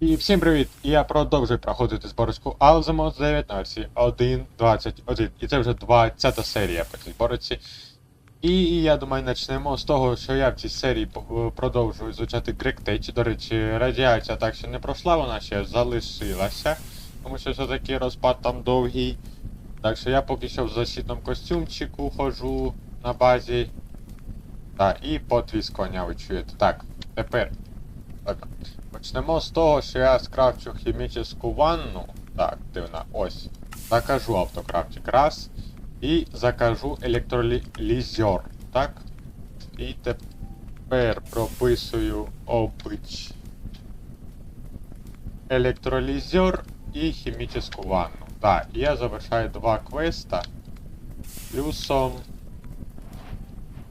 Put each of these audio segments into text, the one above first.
І всім привіт! Я продовжую проходити зборочку Alzamos 9 на версії 1.21. І це вже 20 серія по цій зборочці. І я думаю, почнемо з того, що я в цій серії продовжую звучати Гректеч. До речі, радіація так ще не пройшла, вона ще залишилася. Тому що все-таки розпад там довгий. Так що я поки що в защитному костюмчику ходжу на базі. Так, і потвіз коня ви чуєте. Так, тепер. Так. Почнемо з того, що я скрафчу хімічну ванну. Так, дивно, ось. Закажу автокрафтик раз. І закажу електролізер. Так. І тепер прописую обич. Електролізер і хімічну ванну. Так, я завершаю два квеста. Плюсом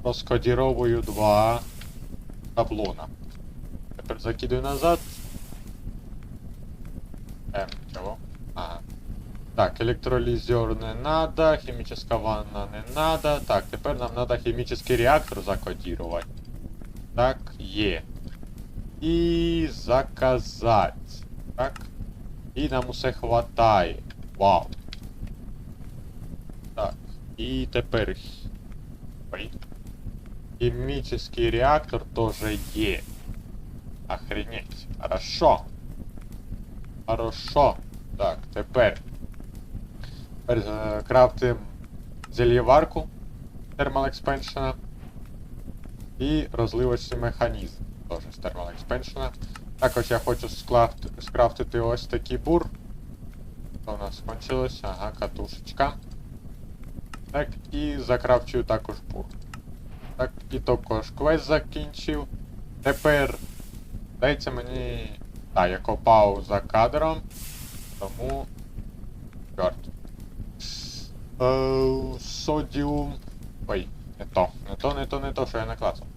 розкодіровую два шаблона. Тепер закидую назад. М, чего? Ага. Так, электролизер не надо, химическая ванна не надо. Так, тепер нам надо химический реактор закодировать. Так, є. І заказать. Так. І нам усе хватає. Вау. Так. І тепер. Ой. Химический реактор тоже є. Охренеть. Хорошо. Хорошо. Так, тепер. Е, крафтим зельєварку Thermal Expansion. І розливочний механізм. Теж з Thermal Expansion. Також я хочу скрафт, скрафтити ось такий бур. Що у нас скончилось? Ага, катушечка. Так, і закрафчую також бур. Так, і також квест закінчив. Тепер Дається мені. Так, я копав за кадром. Тому. Чорт. Е, Содіум. Ой, не то. Не то, не то, не то, що я наклацав.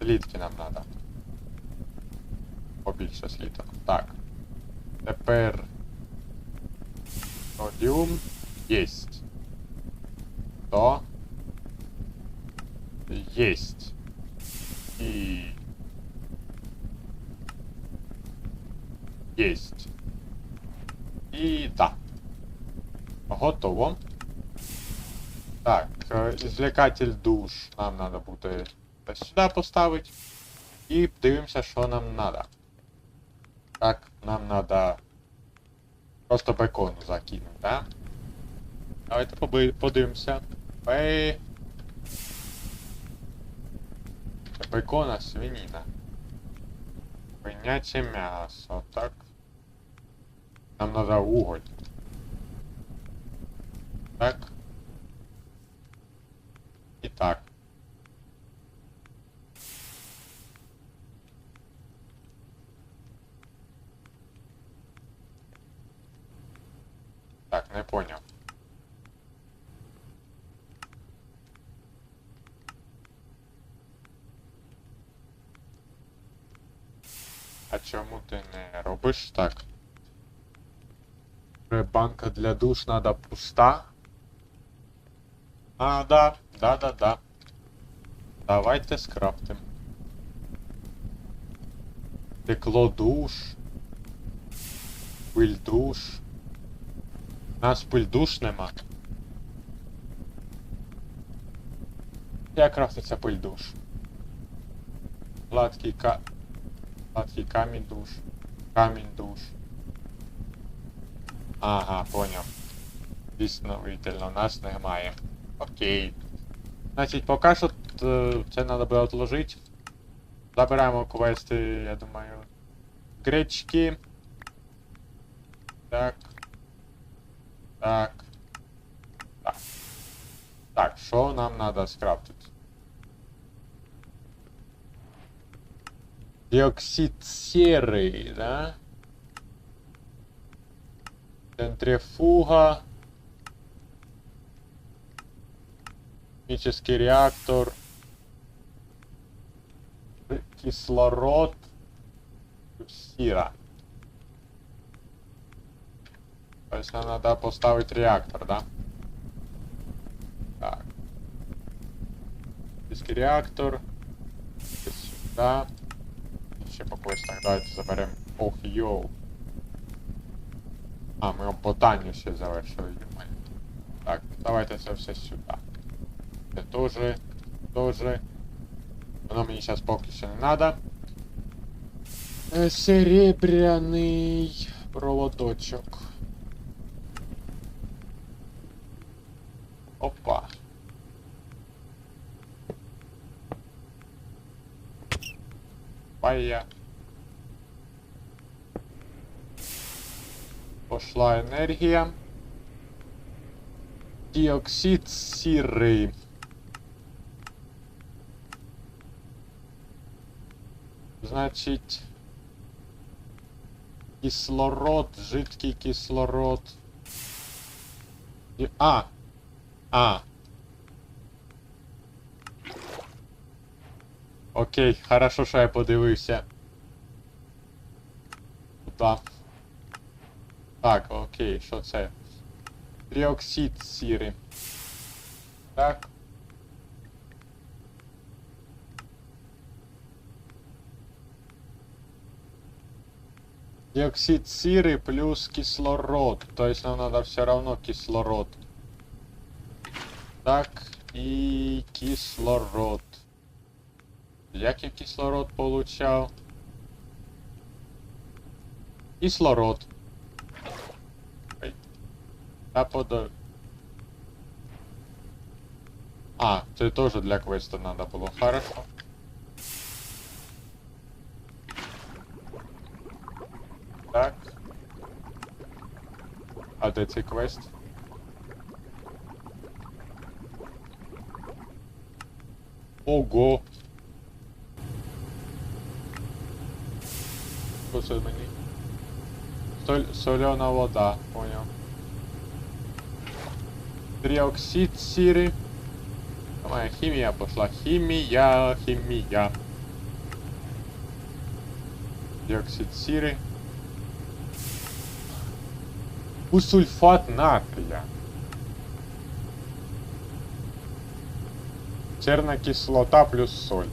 Слідки нам треба. Побільше слідок. Так. Тепер. Содіум. Єсть. То. Єсть. І. Єсть. І так. Готово. Так, е, извлекатель душ нам треба буде ось сюди поставити. І дивимося, що нам треба. Так, нам треба просто бекону закинути, да? Давайте подивимося. Ей. Це бекона свинина. Свиняче м'ясо, так. Нам надо уголь. Так. І так. Так, не понял. А чому ти не робиш так? Е, Банка для душ надо пуста. А, да, да, да, да. Давайте скрафтим. Текло душ. Пиль душ. У нас пиль душ нема. Як крафтиться пиль душ? Гладкий ка... Гладкий камінь душ. Камінь душ. Ага, поняв. Дійсно, нас немає. Окей. Значить, поки що е, це треба буде відложити. Забираємо квести, я думаю. Гречки. Так. Так. Так. Так, що нам треба скрафтити? Диоксид серы, да? Центрифуга. Химический реактор. Кислород. Сира. То есть нам надо поставить реактор, да? Так. Химический реактор. Сюда. Ще по квестах давайте заберемо Ох, йоу. А, ми ботанію ще завершили. йомаю. Так, давайте це все сюди. Це теж, теж. Воно мені зараз поки не треба. Серебряний проводочок. Опа. Пая. Пошла енергія. Діоксид сірий. Значить. Кислород, жидкий кислород. І... А! А! Окей, хорошо, що я подивився. Куда? Так, окей, що це? Тріоксид сірий. Так. Диоксид серы плюс кислород. То есть нам надо все равно кислород. Так, и кислород. Як я кислород получал? Кислород. А подо... А, це тоже для квеста надо было. Хорошо. Так. А де цей квест? Ого! Що це мені? Соль, солена вода, понял. Триоксид сірий. Моя хімія пошла. Хімія, хімія. Диоксид сірий. Усульфат натрия. Серная кислота плюс соль.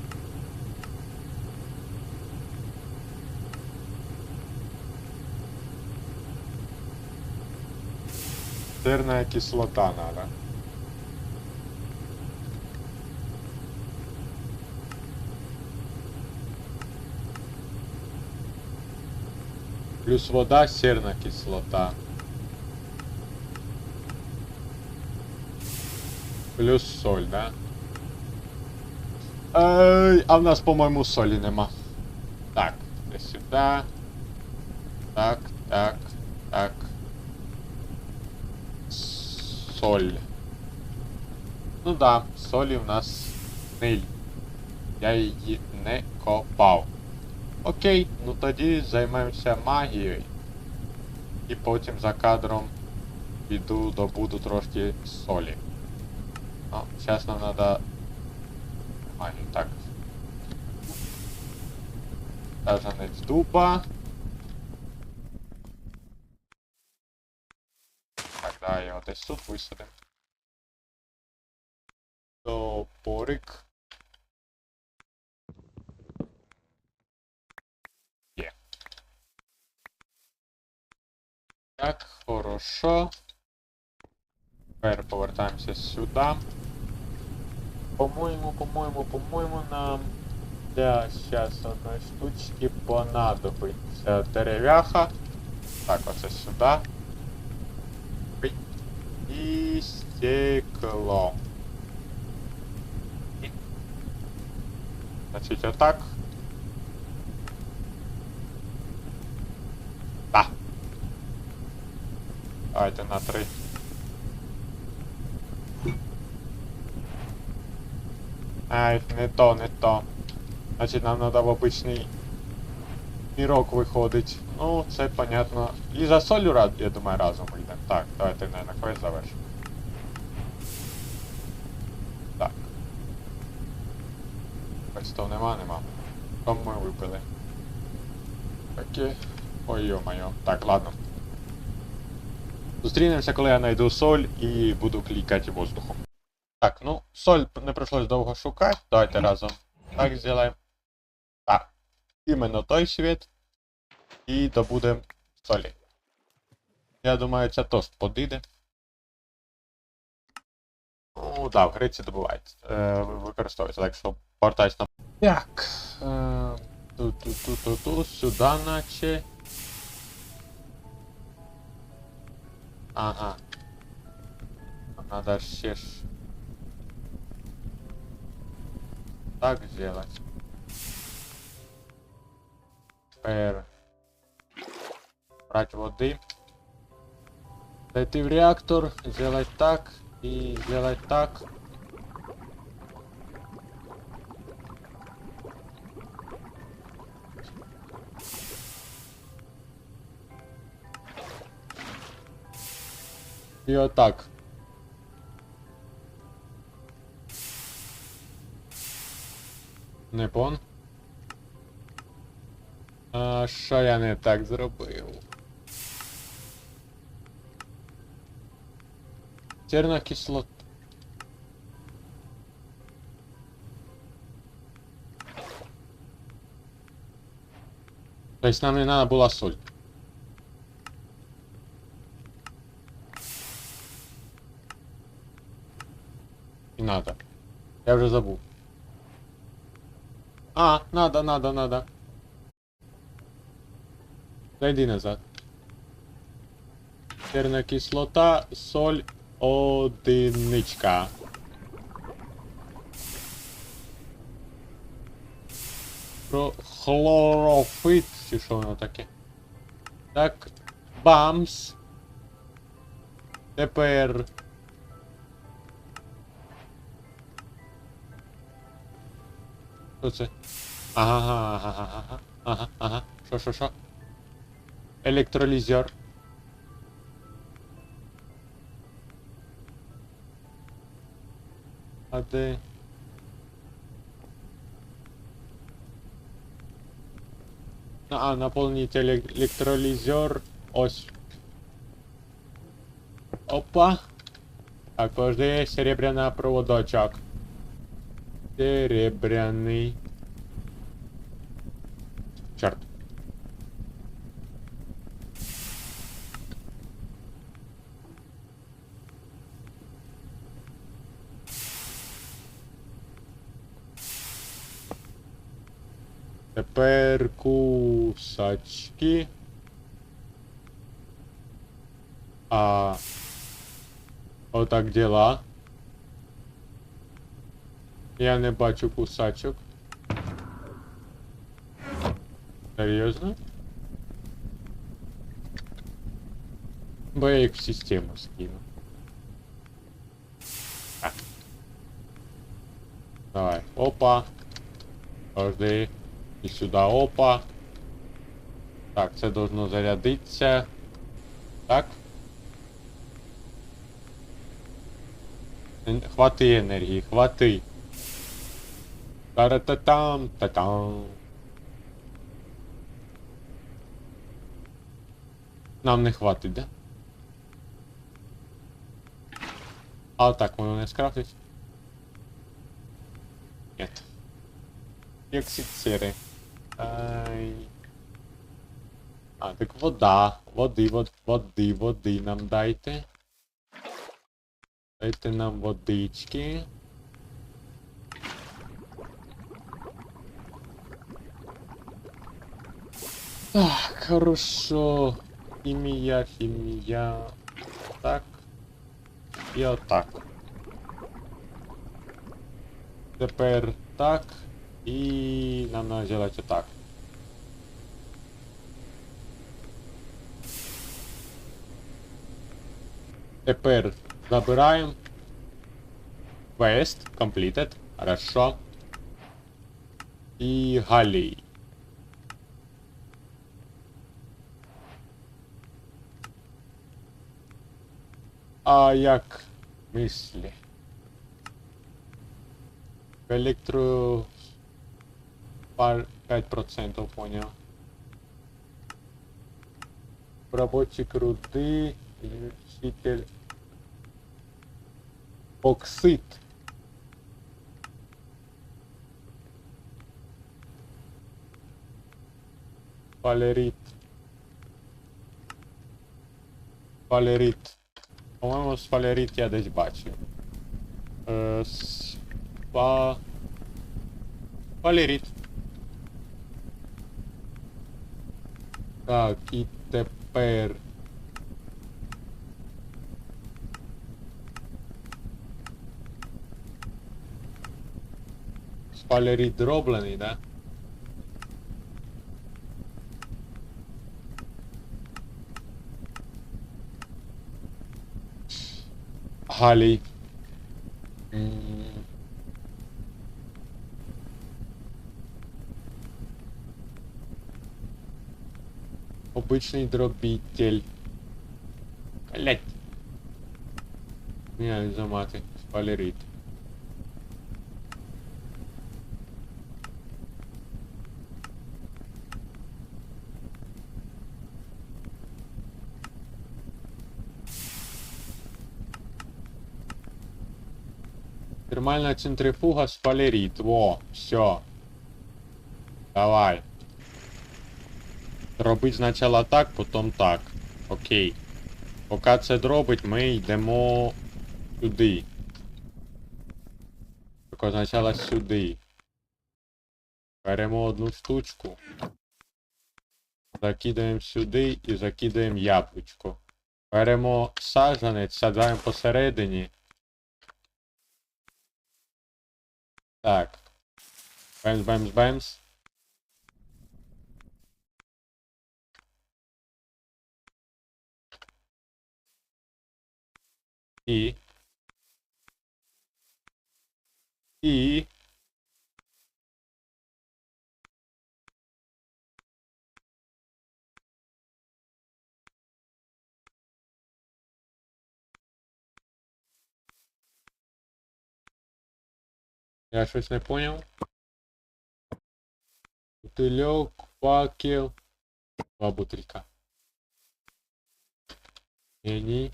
Серная кислота надо. Плюс вода, серная кислота. Плюс соль, да? Ей, а в нас, по-моєму, солі нема. Так, так, так. Соль. Ну да, солі в нас ниль. Я її не копав. Окей, ну тоді займемося магією. І потім за кадром піду добуду трошки солі. Ну, сейчас нам надо... А, не так. Саженець дуба. Да, його десь тут висадимо. Топорик. Є. Так, хорошо. Тепер повертаємося сюди. По-моєму, по-моєму, по-моєму, нам для зараз одної штучки понадобиться дерев'яха. Так, оце сюди. Ой. І стекло. І- Значить, отак. Так. Давайте на три. Ай, не то, не то. Значить нам треба в обичний мірок виходить. Ну, це понятно. І за солью, рад- я думаю, разом вийде. Так, давайте, наверное, квест завершимо. Так. Квестов нема, нема. Кому ми випили. Таке. Ой, йо-моє. Так, ладно. Зустрінемося, коли я знайду соль і буду клікати воздухом. Так, ну, соль не прийшлось довго шукати. Давайте разом так зробимо. Так. Іменно той світ. і добудемо солі. Я думаю, це теж подійде. Ну, да, в Греції добувається. Е, використовується, так що повертайся на. Так. Е, ту-ту-ту-ту-ту, сюди наче. Ага. Надо ще ж. Так сделать. Тепер. Брать води. Зайти в реактор, сделать так и сделать так. І отак. Не пон. А що я не так зробив? Серна кислота. То есть нам не надо была соль. Не надо. Я уже забыл. А, надо, надо, надо. Зайди назад. Серна кислота, соль, одиничка. Про хлорофит, чи що воно таке. Так, бамс. Тепер. Що це? Ага, ага, ага, ага, ага, ага. Що, що, що? Електролізер. А де? А, наполнить электролизер. Ось. Опа. Так, подожди, серебряный проводочок. Серебряный. Тепер кусачки. А. Отак діла. Я не бачу кусачок. Серйозно? Бо я їх в систему скину. Так. Давай. Опа. Подожди. І сюди опа. Так, це должно зарядитися. Так. Хвати енергії, хвати. Та-ра-та-там, та-там. Нам не хватить, да? А так, воно не скрафтить? Нет. Диоксид серы. Ай. А, так вода. Води, вод, води, води нам дайте. Дайте нам водички. Так, хорошо. Хімія, хімія. Так. І отак. Тепер так. І нам надо сделать отак. Тепер забираємо. Quest completed. Хорошо. І Галій. А як мислі? Електро... Пар 5% понял. Рабочик руды, излучитель. Оксид. Палерит. Спалерит. По-моєму, спалерит я десь бачив. Е, спа... Спалерит. Так, і тепер. Спалерит зроблений, да? Галій. М. обычный дробитель. Блять. Меня из-за. Термальная центрифуга спалерит. Во, все. Давай. Робить спочатку так, потім так. Окей. Поки це дробить, ми йдемо сюди. Тільки спочатку сюди. Беремо одну штучку. Закидаємо сюди і закидаємо яблучко. Беремо саджанець, саджаємо посередині. Так. Бемс, бемс, бемс. І. І. Я щось не поняв. Бутильок, факел. Два бутилька. Ні,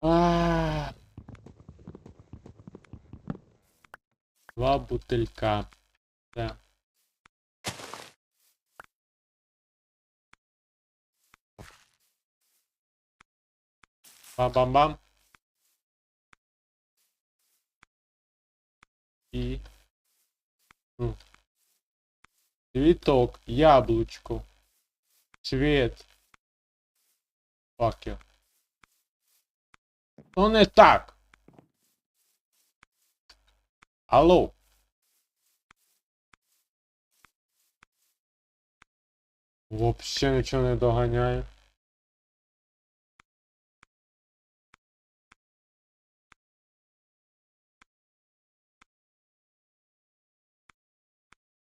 А. Два бутилька. Це. Бам-бам-бам. І. Ну. Цветок, яблочко. Цвет. Факел. Ну не так. Алло. Вообще нічого не доганяє.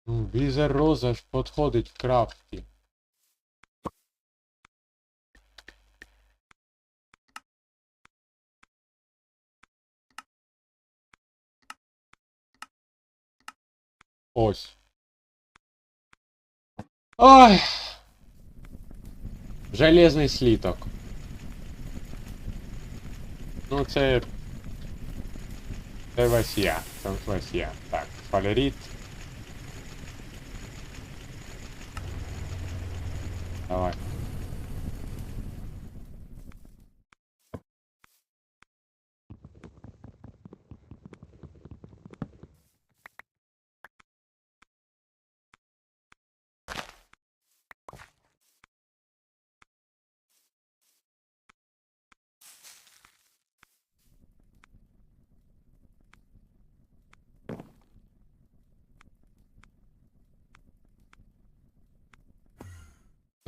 Візер ж підходить к крафті. Ось. Ой. Железний сліток. Ну це. Це весь я. Це. Так, фалерит. Давай.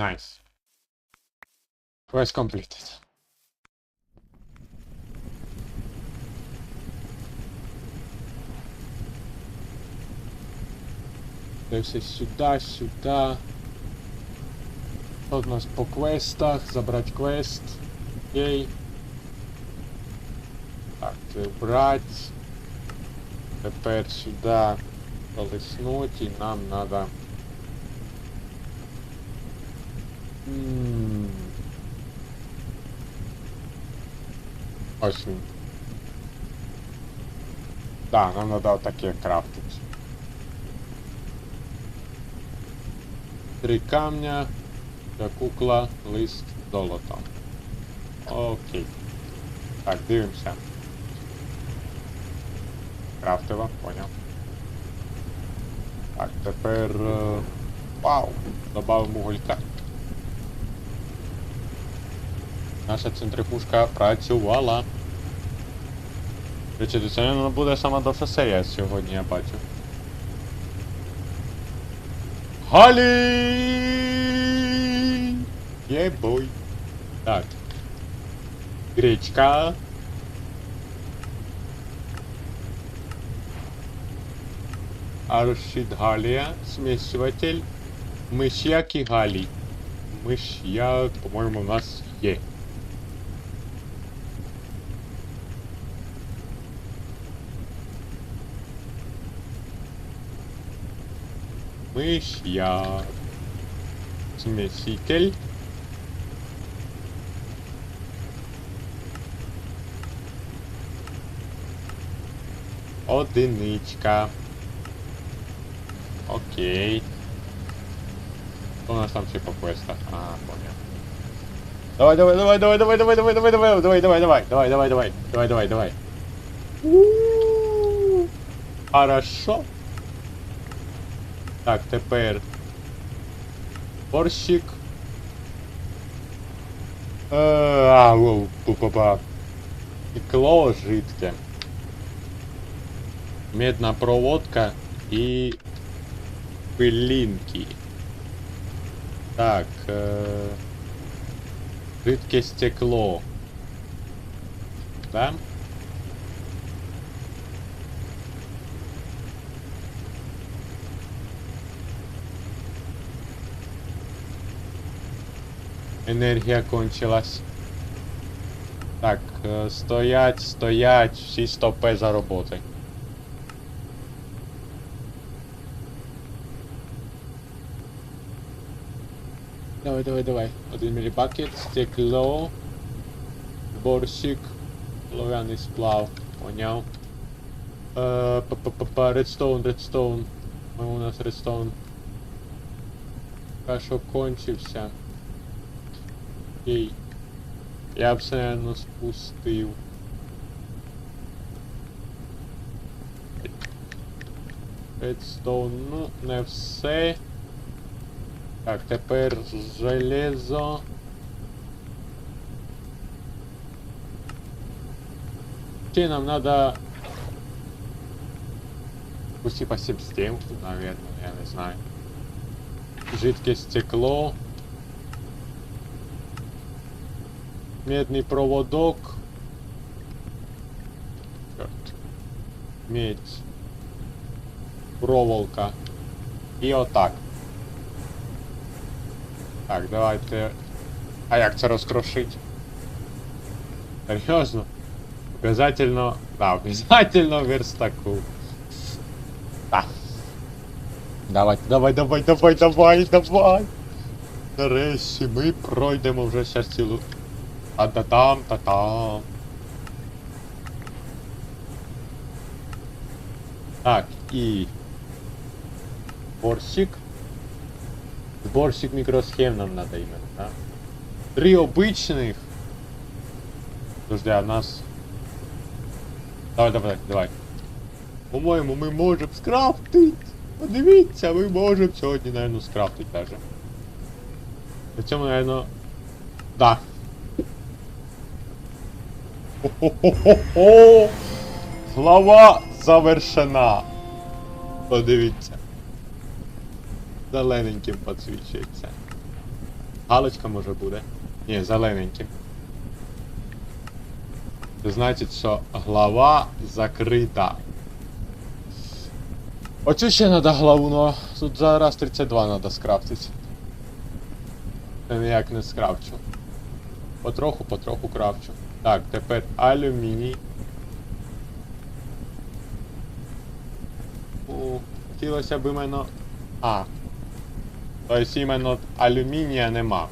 Nice. Quest completed. Дився сюди, сюди. Тут у нас по квестах, забрати квест. Окей. Так, це брать. Тепер сюди полиснуть і нам надо. Ось він. Да, нам надо таке крафтить. Три камня, кукла, лист, золото. Окей. Так, дивимося. Крафтова, поняв. Так, тепер. е, Вау! Добавимо гулька. Наша центрифужка працювала. Речі, це не буде сама довша серія сьогодні, я бачу. Галі! Єбой. Так. Гречка. Аршид Галия, смесиватель. Мышьяк и Галий. Мышьяк, по-моему, у нас есть. Мышьяк. Смеситель. Одиничка. Окей. Что у нас там ще по квестах? А, понял. Давай, давай, давай, давай, давай, давай, давай, давай, давай, давай, давай, давай, давай, давай, давай, давай, давай. Хорошо. Так, тепер. Борщик. Стекло жидке. Медна проводка и пылинки. Так, э, жидкое стекло. Да? Енергія кончилась. Так, е, стоять, стоять, всі стопи за роботи. Давай, давай, давай. Один мілібакет, стекло, борщик, лов'яний сплав, поняв. Е, па-па-па-па, редстоун, редстоун. У нас редстоун. Що кончився. Окей. Я наверно, спустив. Редстоун, ну, не все. Так, тепер железо. Чи нам надо... Пусти по системку, наверное, я не знаю. Жидкое стекло. Медный проводок. Медь. Проволока. І отак. Так, давайте. А як це розкрошить? Серйозно? Обязательно. Да, обязательно верстаку. Так. Давай, давай, давай, давай, давай, давай. Нарешті ми пройдемо вже щас цілу. Та-та-там, та-там. Так, і... Борщик. Сборщик микросхем нам надо именно, да? Три обычных. Подожди, а нас... Давай, давай, давай. По-моєму, ми можемо скрафтить. Подивіться, ми можемо сьогодні, наверное, скрафтить даже. При цьому, наверное... Да. Хо-хо-хо-хо! Глава завершена. Подивіться. Зелененьким підсвічується. Галочка може буде. Ні, зелененьким. Це значить, що глава закрита. Оцю ще треба главу, но тут зараз 32 треба скрафтити. Це ніяк не скрафчу. Потроху, потроху крафчу. Так, тепер алюміній. О, хотілося б іменно... А, Тобто іменно алюмінія нема.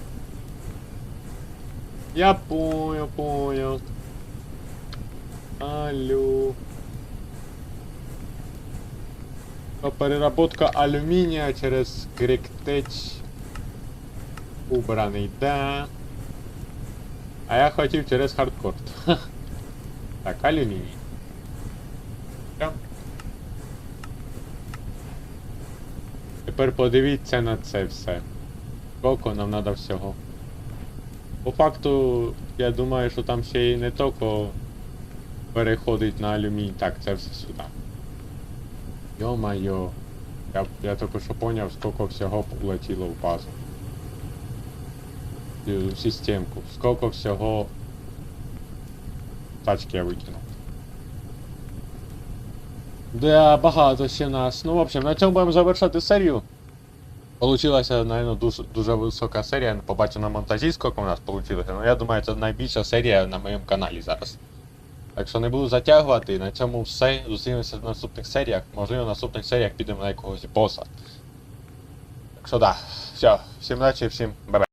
Я понял, понял. Алю. Переработка алюмінія через Гректеч. Убраний, да. А я хотів через хардкор. Так, алюміній. Тепер подивіться на це все. Скільки нам треба всього. По факту, я думаю, що там ще й не тільки переходить на алюміній. Так, це все сюди. Йо-майо. Я, я тільки що поняв, скільки всього полетіло в базу. І В системку. Скільки всього тачки я викинув. Да, багато ще нас. Ну, в общем, на цьому будемо завершати серію. Получилася, наверное, дуже, висока серія. Побачу на монтажі, скільки у нас вийшло. Ну, я думаю, це найбільша серія на моєму каналі зараз. Так що не буду затягувати, на цьому все. Зустрінемося в наступних серіях. Можливо, в наступних серіях підемо на якогось боса. Так що да, все, всім удачі, всім бай-бай.